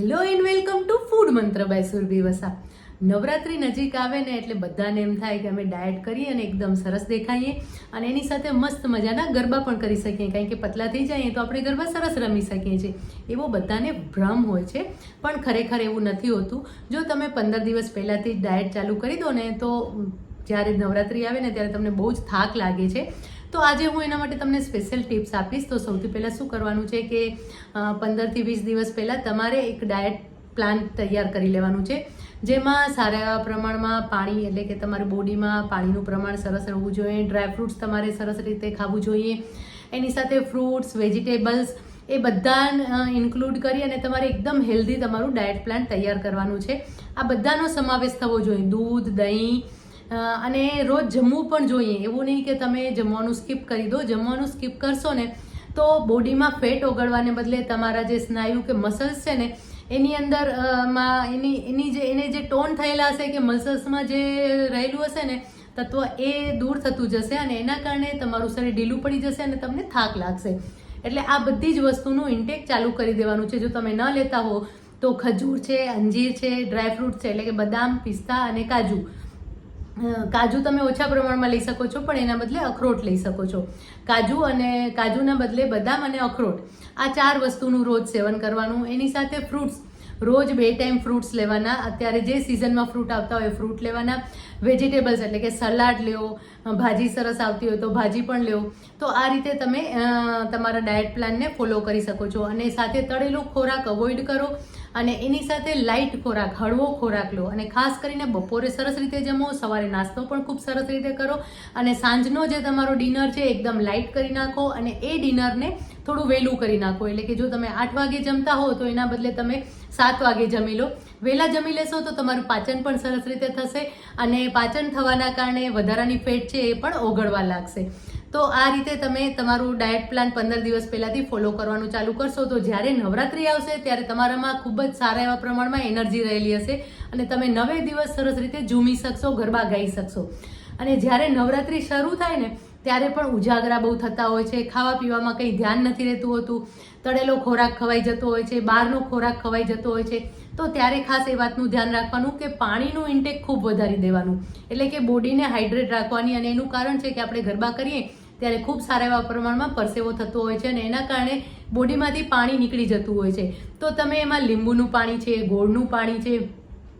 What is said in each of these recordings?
Hello and welcome to food Mantra by Surabhi Vasa Navratri નજીક આવે ને એટલે બધાને એમ થાય કે અમે ડાયટ કરીએ અને એકદમ સરસ દેખાઈએ અને એની સાથે મસ્ત મજાના ગરબા પણ કરી શકીએ. કારણ કે પતલા થઈ જઈએ તો આપણે ગરબા સરસ રમી શકીએ છીએ. એવો બધાને ભ્રમ હોય છે. પણ ખરેખર એવું નથી હોતું. જો તમે પંદર દિવસ પહેલાંથી જ ડાયટ ચાલુ કરી દો ને તો જ્યારે નવરાત્રિ આવે ને ત્યારે તમને બહુ જ થાક લાગે છે. તો આજે હું એના માટે તમને સ્પેશિયલ ટિપ્સ આપીશ. તો સૌથી પહેલાં શું કરવાનું છે કે પંદરથી વીસ દિવસ પહેલાં તમારે એક ડાયટ પ્લાન તૈયાર કરી લેવાનું છે. જેમાં સારા પ્રમાણમાં પાણી, એટલે કે તમારી બોડીમાં પાણીનું પ્રમાણ સરસ રહેવું જોઈએ. ડ્રાય ફ્રૂટ્સ તમારે સરસ રીતે ખાવું જોઈએ. એની સાથે ફ્રૂટ્સ વેજીટેબલ્સ એ બધા ઇન્ક્લુડ કરી અને તમારે એકદમ હેલ્ધી તમારું ડાયટ પ્લાન તૈયાર કરવાનું છે. આ બધાનો સમાવેશ થવો જોઈએ. દૂધ, દહીં અને રોજ જમવું પણ જોઈએ. એવું નહીં કે તમે જમવાનું સ્કીપ કરી દો. જમવાનું સ્કીપ કરશો ને, તો બોડીમાં ફેટ ઓગળવાને બદલે તમારા જે સ્નાયુ કે મસલ્સ છે ને, એની અંદરમાં, એની એની જે, એને જે ટોન થયેલા હશે કે મસલ્સમાં જે રહેલું હશે ને, તત્વ એ દૂર થતું જશે અને એના કારણે તમારું શરીર ઢીલું પડી જશે અને તમને થાક લાગશે. એટલે આ બધી જ વસ્તુનું ઇન્ટેક ચાલુ કરી દેવાનું છે. જો તમે ન લેતા હો, તો ખજૂર છે, અંજીર છે ડ્રાયફ્રૂટ છે, એટલે કે બદામ, પિસ્તા અને કાજુ. કાજુ તમે ઓછા પ્રમાણમાં લઈ શકો છો, પણ એના બદલે અખરોટ લઈ શકો છો. કાજુ અને કાજુના બદલે બદામ અને અખરોટ. આ ચાર વસ્તુનું રોજ સેવન કરવાનું. એની સાથે ફ્રૂટ્સ રોજ બે ટાઈમ ફ્રૂટ્સ લેવાના. અત્યારે જે સિઝનમાં ફ્રૂટ આવતા હોય ફ્રૂટ લેવાના. વેજીટેબલ્સ એટલે કે સલાડ લેવો, ભાજી સરસ આવતી હોય તો ભાજી પણ લેવો. તો આ રીતે તમે તમારા ડાયટ પ્લાનને ફોલો કરી શકો છો. અને સાથે તળેલો ખોરાક અવોઇડ કરો. અને એની સાથે લાઇટ ખોરાક, હળવો ખોરાક લો. અને ખાસ કરીને બપોરે સરસ રીતે જમો, સવારે નાસ્તો પણ ખૂબ સરસ રીતે કરો. અને સાંજનો જે તમારો ડિનર છે, એકદમ લાઇટ કરી નાખો અને એ ડિનરને થોડું વહેલું કરી નાખો. એટલે કે જો તમે આઠ વાગે જમતા હો, તો એના બદલે તમે સાત વાગે જમી લો. વહેલા જમી લેશો, તો તમારું પાચન પણ સરસ રીતે થશે. અને પાચન થવાના કારણે વધારાની ફેટ છે એ પણ ઓગળવા લાગશે. તો આ રીતે તમે તમારું ડાયટ પ્લાન પંદર દિવસ પહેલાંથી ફોલો કરવાનું ચાલુ કરશો. તો જ્યારે નવરાત્રિ આવશે, ત્યારે તમારામાં ખૂબ જ સારા એવા પ્રમાણમાં એનર્જી રહેલી હશે અને તમે નવે દિવસ સરસ રીતે ઝૂમી શકશો, ગરબા ગાઈ શકશો. અને જ્યારે નવરાત્રિ શરૂ થાય ને, ત્યારે પણ ઉજાગરા બહુ થતા હોય છે, ખાવા પીવામાં કંઈ ધ્યાન નથી રહેતું હોતું, તળેલો ખોરાક ખવાઈ જતો હોય છે, બહારનો ખોરાક ખવાઈ જતો હોય છે, તો ત્યારે ખાસ એ વાતનું ધ્યાન રાખવાનું કે પાણીનું ઇન્ટેક ખૂબ વધારી દેવાનું. એટલે કે બોડીને હાઇડ્રેટ રાખવાની અને એનું કારણ છે કે આપણે ગરબા કરીએ ત્યારે ખૂબ સારા એવા પ્રમાણમાં પરસેવો થતો હોય છે અને એના કારણે બોડીમાંથી પાણી નીકળી જતું હોય છે. તો તમે એમાં લીંબુનું પાણી છે, ગોળનું પાણી છે,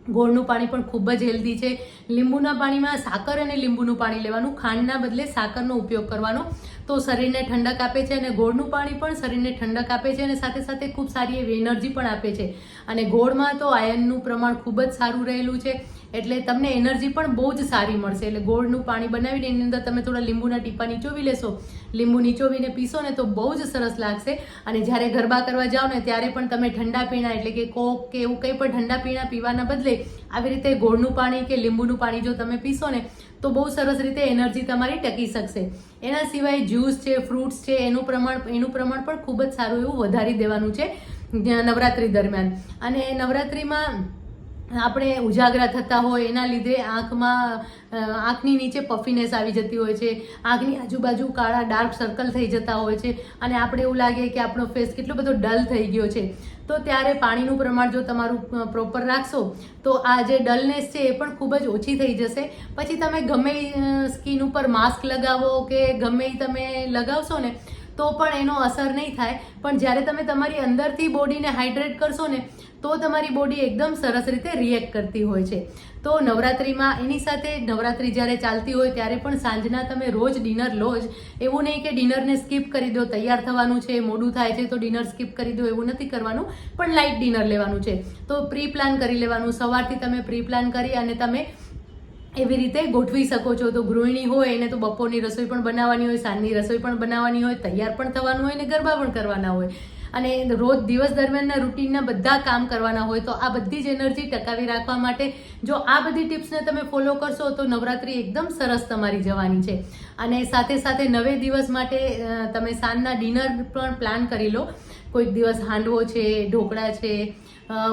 ગોળનું પાણી પણ ખૂબ જ હેલ્ધી છે. લીંબુના પાણીમાં સાકર અને લીંબુનું પાણી લેવાનું, ખાંડના બદલે સાકરનો ઉપયોગ કરવાનો. તો શરીરને ઠંડક આપે છે અને ગોળનું પાણી પણ શરીરને ઠંડક આપે છે અને સાથે સાથે ખૂબ સારી એવી એનર્જી પણ આપે છે. અને ગોળમાં તો આયનનું પ્રમાણ ખૂબ જ સારું રહેલું છે, એટલે તમને એનર્જી પણ બહુ જ સારી મળશે. એટલે ગોળનું પાણી બનાવીને એની અંદર તમે થોડા લીંબુના ટીપા નીચોવી લેશો. લીંબુ નીચોવીને પીશો ને તો બહુ જ સરસ લાગશે. અને જ્યારે ગરબા કરવા જાઓ ને ત્યારે પણ તમે ઠંડા પીણા, એટલે કે કોક કે એવું કંઈ પણ ઠંડા પીણા પીવાના બદલે આવી રીતે ગોળનું પાણી કે લીંબુનું પાણી જો તમે પીશો ને તો બહુ સરસ રીતે એનર્જી તમારી ટકી શકશે. એના સિવાય જ્યુસ છે, ફ્રૂટ્સ છે, એનું પ્રમાણ એનું પ્રમાણ પણ ખૂબ જ સારું એવું વધારી દેવાનું છે નવરાત્રિ દરમિયાન. અને નવરાત્રિમાં આપણે ઉજાગરા થતા હોય, એના લીધે આંખમાં આંખની નીચે પફીનેસ આવી જતી હોય છે. આંખની આજુબાજુ કાળા ડાર્ક સર્કલ થઈ જતા હોય છે. અને આપણે એવું લાગે કે આપણો ફેસ કેટલો બધો ડલ થઈ ગયો છે. તો ત્યારે પાણીનું પ્રમાણ જો તમારું પ્રોપર રાખશો, તો આ જે ડલનેસ છે એ પણ ખૂબ જ ઓછી થઈ જશે. પછી તમે ગમે સ્કિન ઉપર માસ્ક લગાવો કે ગમે તમે લગાવશો ને તો પણ એનો અસર નહીં થાય. પણ જ્યારે તમે તમારી અંદરથી બોડીને હાઇડ્રેટ કરશો ને, તો તમારી બોડી એકદમ સરસ રીતે રિએક્ટ કરતી હોય છે. તો નવરાત્રિમાં એની સાથે નવરાત્રિ જ્યારે ચાલતી હોય ત્યારે પણ સાંજના તમે રોજ ડિનર લો જ. એવું નહીં કે ડિનરને સ્કીપ કરી દો, તૈયાર થવાનું છે, મોડું થાય છે તો ડિનર સ્કીપ કરી દો, એવું નથી કરવાનું. પણ લાઇટ ડિનર લેવાનું છે. તો પ્રી પ્લાન કરી લેવાનું. સવારથી તમે પ્રી પ્લાન કરી અને તમે એવી રીતે ગોઠવી શકો છો. તો ગૃહિણી હોય, એને તો બપોરની રસોઈ પણ બનાવવાની હોય, સાંજની રસોઈ પણ બનાવવાની હોય, તૈયાર પણ થવાનું હોય ને ગરબા પણ કરવાના હોય. અને રોજ દિવસ દરમિયાનના રૂટીનના બધા કામ કરવાના હોય, તો આ બધી જ એનર્જી ટકાવી રાખવા માટે જો આ બધી ટિપ્સને તમે ફોલો કરશો, તો નવરાત્રિ એકદમ સરસ તમારી જવાની છે. અને સાથે સાથે નવે દિવસ માટે તમે સાંજના ડિનર પણ પ્લાન કરી લો. કોઈક દિવસ હાંડવો છે, ઢોકળા છે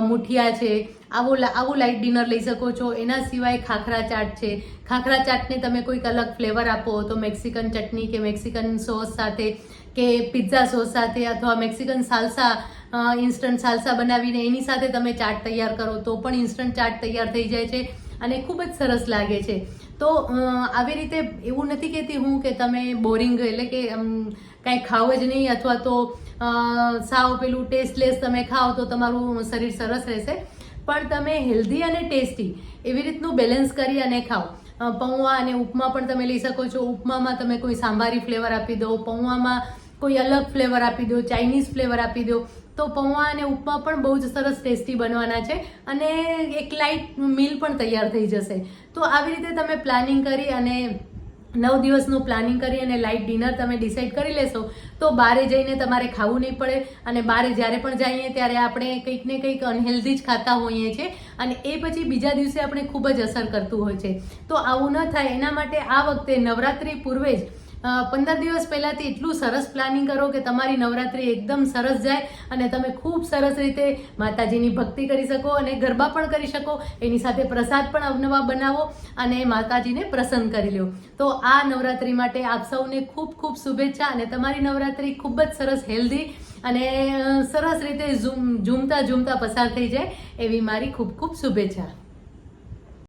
મુઠિયા છે, આવો આવું લાઇટ ડિનર લઈ શકો છો. એના સિવાય ખાખરા ચાટ છે. ખાખરા ચાટને તમે કોઈક અલગ ફ્લેવર આપો, તો મેક્સિકન ચટણી કે મેક્સિકન સોસ સાથે કે પિઝા સોસ સાથે અથવા મેક્સિકન સાલસા ઇન્સ્ટન્ટ સાલસા બનાવીને એની સાથે તમે ચાટ તૈયાર કરો, તો પણ ઇન્સ્ટન્ટ ચાટ તૈયાર થઈ જાય છે અને ખૂબ જ સરસ લાગે છે. તો આવી રીતે એવું નથી કહેતી હું કે તમે બોરિંગ એટલે કે કાંઈ ખાવ જ નહીં અથવા તો સાવ પેલું ટેસ્ટલેસ તમે ખાઓ તો તમારું શરીર સરસ રહેશે. પણ તમે હેલ્ધી અને ટેસ્ટી એવી રીતનું બેલેન્સ કરી અને ખાઓ. પૌવા અને ઉપમા પણ તમે લઈ શકો છો. ઉપમામાં તમે કોઈ સાંભારી ફ્લેવર આપી દો, પૌવામાં કોઈ અલગ ફ્લેવર આપી દો ચાઇનીઝ ફ્લેવર આપી દો, તો પૌવા અને ઉપમા પણ બહુ જ સરસ ટેસ્ટી બનવાના છે અને એક લાઇટ મીલ પણ તૈયાર થઈ જશે. તો આવી રીતે તમે પ્લાનિંગ કરી અને નવ દિવસનું પ્લાનિંગ કરી અને લાઇટ ડિનર તમે ડિસાઇડ કરી લેશો, તો બારે જઈને તમારે ખાવું નહીં પડે અને બારે જ્યારે પણ જઈએ ત્યારે આપણે કંઈક ને કંઈક અનહેલ્ધી જ ખાતા હોઈએ છીએ અને એ પછી બીજા દિવસે આપણે ખૂબ જ અસર કરતું હોય છે. તો આવું ન થાય. એના માટે આ વખતે નવરાત્રિ પૂર્વે જ પંદર દિવસ પહેલાંથી એટલું સરસ પ્લાનિંગ કરો કે તમારી નવરાત્રિ એકદમ સરસ જાય અને તમે ખૂબ સરસ રીતે માતાજીની ભક્તિ કરી શકો અને ગરબા પણ કરી શકો. એની સાથે પ્રસાદ પણ અવનવા બનાવો અને માતાજીને પ્રસન્ન કરી લો તો આ નવરાત્રિ માટે આપ સૌને ખૂબ ખૂબ શુભેચ્છા અને તમારી નવરાત્રિ ખૂબ જ સરસ હેલ્ધી અને સરસ રીતે ઝૂમ, ઝૂમતા ઝૂમતા પસાર થઈ જાય એવી મારી ખૂબ ખૂબ શુભેચ્છા.